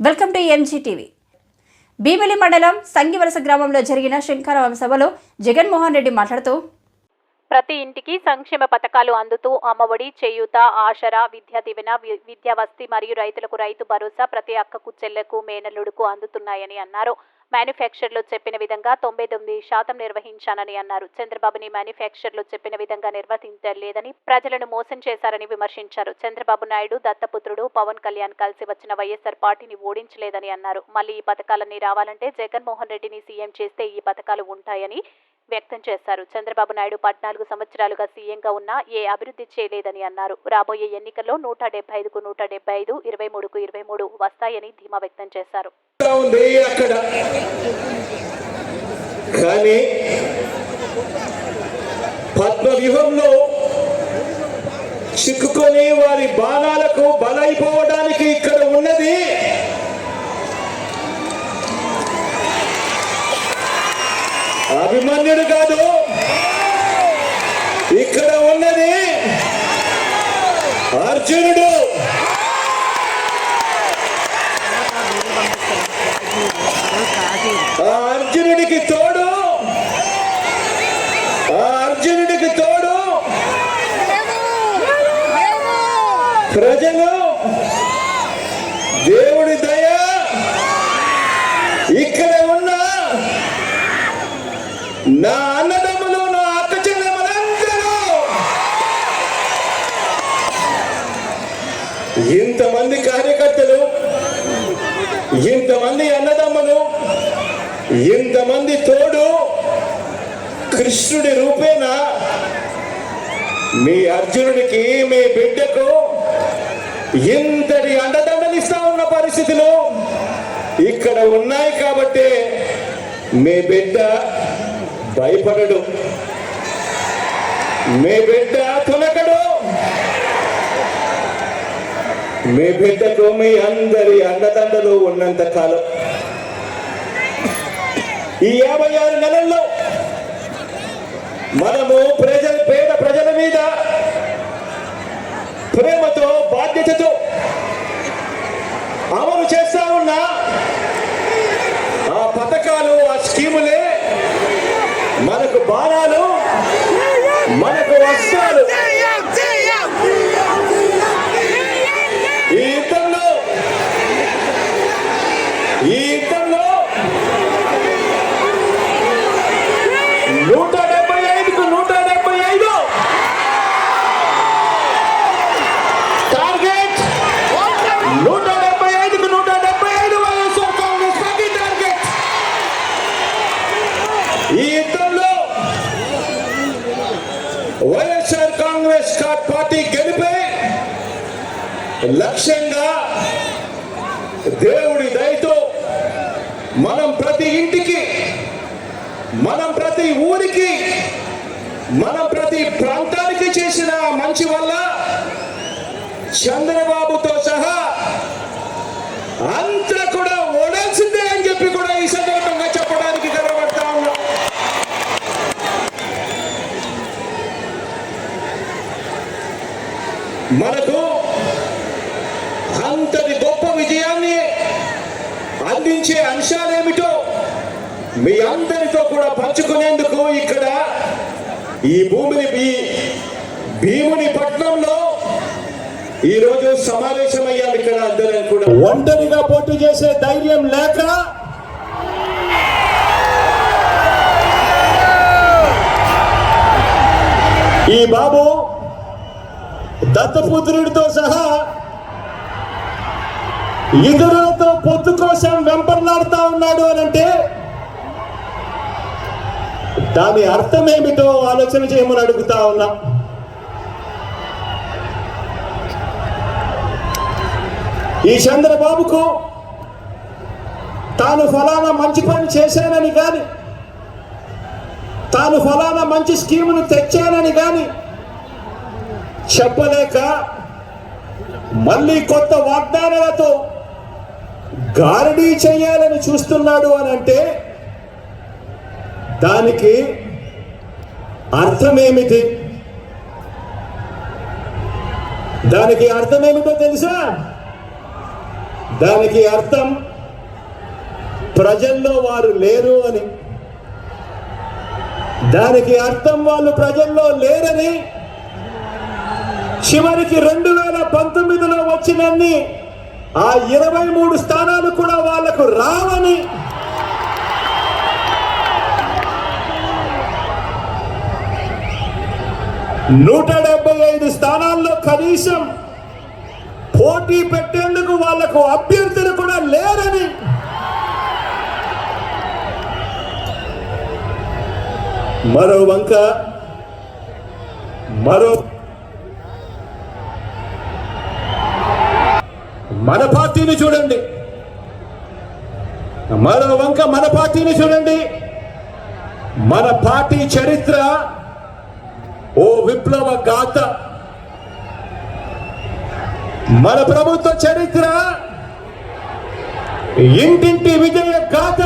Welcome to ఎంజీటీవీ Bheemili మండలం సంగివలస గ్రామంలో జరిగిన శంకరవం సభలో జగన్మోహన్ రెడ్డి మాట్లాడుతూ ప్రతి ఇంటికి సంక్షేమ పథకాలు అందుతూ అమ్మఒడి చేయూత ఆసరా విద్యా దీవెన వి- మరియు రైతులకు రైతు భరోసా ప్రతి అక్కకు చెల్లెకు మేనల్లుడుకు అందుతున్నాయని అన్నారు. మ్యానుఫ్యాక్చర్లు చెప్పిన విధంగా తొంభై తొమ్మిది శాతం నిర్వహించానని అన్నారు. చంద్రబాబుని మ్యానుఫ్యాక్చర్లు చెప్పిన విధంగా నిర్వహించలేదని ప్రజలను మోసం చేశారని విమర్శించారు. చంద్రబాబు నాయుడు దత్తపుత్రుడు పవన్ కళ్యాణ్ కలిసి వచ్చిన వైఎస్ఆర్ పార్టీని ఓడించలేదని అన్నారు. మళ్ళీ ఈ పథకాలన్నీ రావాలంటే జగన్మోహన్ రెడ్డిని సీఎం చేస్తే ఈ పథకాలు ఉంటాయని వ్యక్తం చేశారు. చంద్రబాబు నాయుడు పద్నాలుగు సంవత్సరాలుగా సీఎంగా ఉన్నా ఏ అభివృద్ధి చేయలేదని అన్నారు. రాబోయే ఎన్నికల్లో నూట డెబ్బై ఐదుకు నూట డెబ్బై ఐదు ఇరవై మూడుకు ఇరవై మూడు వస్తాయని ధీమా వ్యక్తం చేశారు. కానీ చిక్కుకొని వారి బాణాలకు బలైపోవడానికి ఇక్కడ అర్జునుడు. ఆ అర్జునుడికి తోడు. ఆ అర్జునుడికి తోడు. ప్రజలు దేవుడి దయ ఇక్కడ ఉన్న నా అన్నదమ్ములు నా అక్క చెల్లెమ్మలందరూ ఇంతమంది కార్యకర్తలు ఇంతమంది అన్నదమ్ములు ఇంతమంది తోడు కృష్ణుడి రూపేనా మీ అర్జునుడికి మీ బిడ్డకు ఇంతటి అండదండలిస్తా ఉన్న పరిస్థితులు ఇక్కడ ఉన్నాయి కాబట్టి మీ బిడ్డ భయపడడు. మీ బిడ్డ తునకడు. మీ బిడ్డకు మీ అందరి అండదండలు ఉన్నంత కాలం. ఈ యాభై ఆరు నెలల్లో మనము ప్రజల పేద ప్రజల మీద ప్రేమతో బాధ్యతతో అమలు చేస్తా ఉన్న ఆ పథకాలు ఆ స్కీములే మనకు బాణాలు మనకు వస్త్రాలు ఈ యుద్ధంలో ఈ యుద్ధంలో నూట డెబ్బై ఐదుకు నూట డెబ్బై ఐదు టార్గెట్ నూట డెబ్బై ఐదుకు నూట డెబ్బై ఐదు వైఎస్ఆర్ కాంగ్రెస్ పార్టీ టార్గెట్ ఈ యుద్ధంలో వైఎస్ఆర్ కాంగ్రెస్ పార్టీ గెలిపే లక్ష్యంగా దేవుడి దయతో మనం ప్రతి ఇంటికి మనం ప్రతి ఊరికి మనం ప్రతి ప్రాంతానికి చేసిన మంచి వల్ల చంద్రబాబుతో సహా అంతా కూడా ఓడాల్సిందే అని చెప్పి కూడా ఈ సందర్భంగా చెప్పడానికి గర్వపడతా ఉన్నా మనకు అంతటి గొప్ప విజయాన్ని అందించే అంశాలేమిటో మీ అందరితో కూడా పంచుకునేందుకు ఇక్కడ ఈ భూమిని ఈ భీముని పట్నంలో ఈ రోజు సమావేశమయ్యాం ఇక్కడ అందరం కూడా. ఒంటరిగా పోటీ చేసే ధైర్యం లేక ఈ బాబు దత్తపుత్రుడితో సహా ఇతరులతో పొత్తు కోసం వెంపర్లాడుతా ఉన్నాడు అని అంటే దాని అర్థం ఏమిటో ఆలోచన చేయమని అడుగుతా ఉన్నా. ఈ చంద్రబాబుకు తాను ఫలానా మంచి పని చేశానని కానీ తాను ఫలానా మంచి స్కీమును తెచ్చానని కానీ చెప్పలేక మళ్ళీ కొత్త వాగ్దానాలతో గారడీ చేయాలని చూస్తున్నాడు అని అంటే దానికి అర్థమేమిటి? దానికి అర్థం ఏమిటో తెలుసా? దానికి అర్థం ప్రజల్లో వారు లేరు అని. దానికి అర్థం వాళ్ళు ప్రజల్లో లేరని చివరికి రెండు వేల పంతొమ్మిదిలో వచ్చినన్ని ఆ ఇరవై మూడు స్థానాలు కూడా వాళ్ళకు రావని నూట డెబ్బై ఐదు స్థానాల్లో కనీసం పోటీ పెట్టేందుకు వాళ్ళకు అభ్యర్థులు కూడా లేరని మరో వంక మరో మన పార్టీని చూడండి. మరో వంక మన పార్టీని చూడండి. మన పార్టీ చరిత్ర ఓ విప్లవ గాథ. మన ప్రభుత్వ చరిత్ర ఇంటింటి విజయ గాథ.